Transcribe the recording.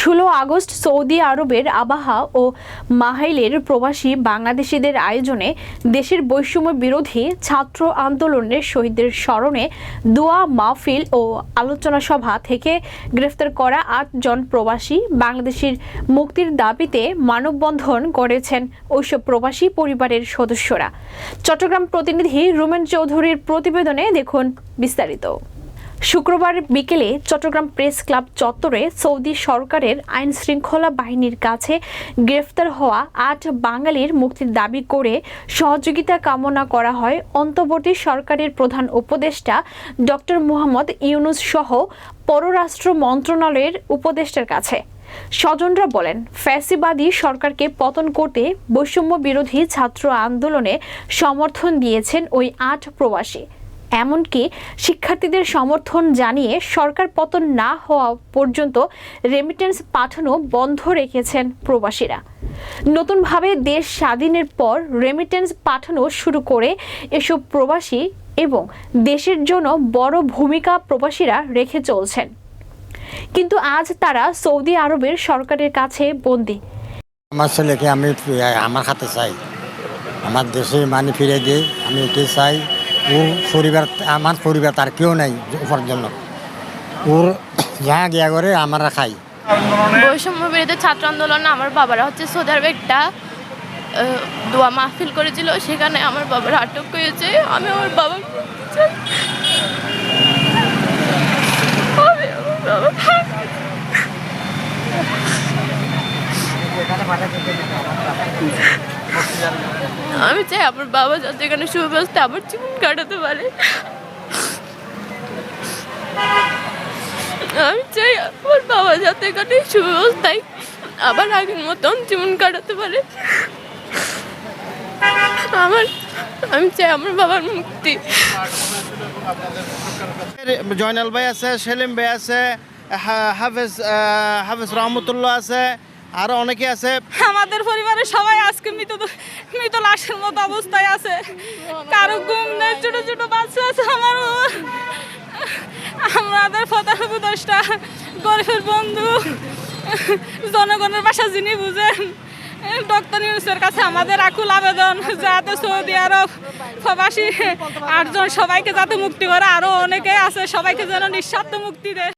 ষোলো August Saudi আরবের আবাহা ও মাহাইলের প্রবাসী বাংলাদেশিদের আয়োজনে দেশের বৈষম্য বিরোধী ছাত্র আন্দোলনের শহীদদের স্মরণে দোয়া, মাহফিল ও আলোচনা সভা থেকে গ্রেফতার করা আটজন প্রবাসী বাংলাদেশের মুক্তির দাবিতে মানববন্ধন করেছেন ওইসব প্রবাসী পরিবারের সদস্যরা। চট্টগ্রাম প্রতিনিধি রুমেন চৌধুরীর প্রতিবেদনে দেখুন বিস্তারিত। শুক্রবার বিকেলে চট্টগ্রাম প্রেস ক্লাব চত্বরে সৌদি সরকারের আইন শৃঙ্খলা বাহিনীর কাছে গ্রেফতার হওয়া আট বাঙালির মুক্তির দাবি করে সহযোগিতা কামনা করা হয়। অন্তর্বর্তী সরকারের প্রধান উপদেষ্টা ডক্টর মোহাম্মদ ইউনুস সহ পররাষ্ট্র মন্ত্রণালয়ের উপদেষ্টার কাছে। স্বজনরা বলেন, ফ্যাসিবাদী সরকারকে পতন করতে বৈষম্য বিরোধী ছাত্র আন্দোলনে সমর্থন দিয়েছেন ওই আট প্রবাসী। এমনকি শিক্ষার্থীদের সমর্থন জানিয়ে সরকার পতন না হওয়া পর্যন্ত রেমিটেন্স পাঠানো বন্ধ রেখেছেন প্রবাসীরা। নতুনভাবে দেশ স্বাধীনের পর রেমিটেন্স পাঠানো শুরু করে এসব প্রবাসী এবং দেশের জন্য বড় ভূমিকা প্রবাসীরা রেখে চলছেন। কিন্তু আজ তারা সৌদি আরবের সরকারের কাছে বন্দী। আমার ছেলেকে আমি আমার হাতে চাই। আমার দেশে মানে ফিরে দিই আমি এটাই চাই। ও পরিবার, আমার পরিবার তার কেউ নাই উপার্জন ওর যা গিয়া করে আমরা খাই। বৈষম্য বিরোধী ছাত্র আন্দোলনে আমার বাবারা হচ্ছে সোদার একটা দোয়া মাহফিল করেছিল, সেখানে আমার বাবার আটক হয়েছে। আমি আমার বাবা আমি আমার বাবা- আমি চাই আমার বাবা যাতে এখানে সুব্যবস্থা আমার জীবন কাটাতে পারে। আমি চাই আমার বাবা যাতে এখানে সুব্যবস্থায় আবার আগের মতন জীবন কাটাতে পারে। আমার আমি চাই আমার বাবার মুক্তি। জয়নাল ভাই আছে সেলিম ভাই আছে হা- হাফেজ হাফেজ রহমতুল্লাহ আছে আরও অনেকে আছে। আমাদের পরিবারের সবাই আজকে মৃত লাশের মতো অবস্থায় আছে। কারও ঘুম নেই, ছোট ছোট বাচ্চা আছে আমারও আমাদের প্রধান উপদেষ্টা গরিবের বন্ধু। জনগণের ভাষা যিনি বুঝেন ডক্টর ইউনুসের কাছে আমাদের আকুল আবেদন যাতে সৌদি আরব প্রবাসী আটজন সবাইকে যাতে মুক্তি করে। আরও অনেকে আছে সবাইকে যেন নিঃস্বার্থ মুক্তি দেয়।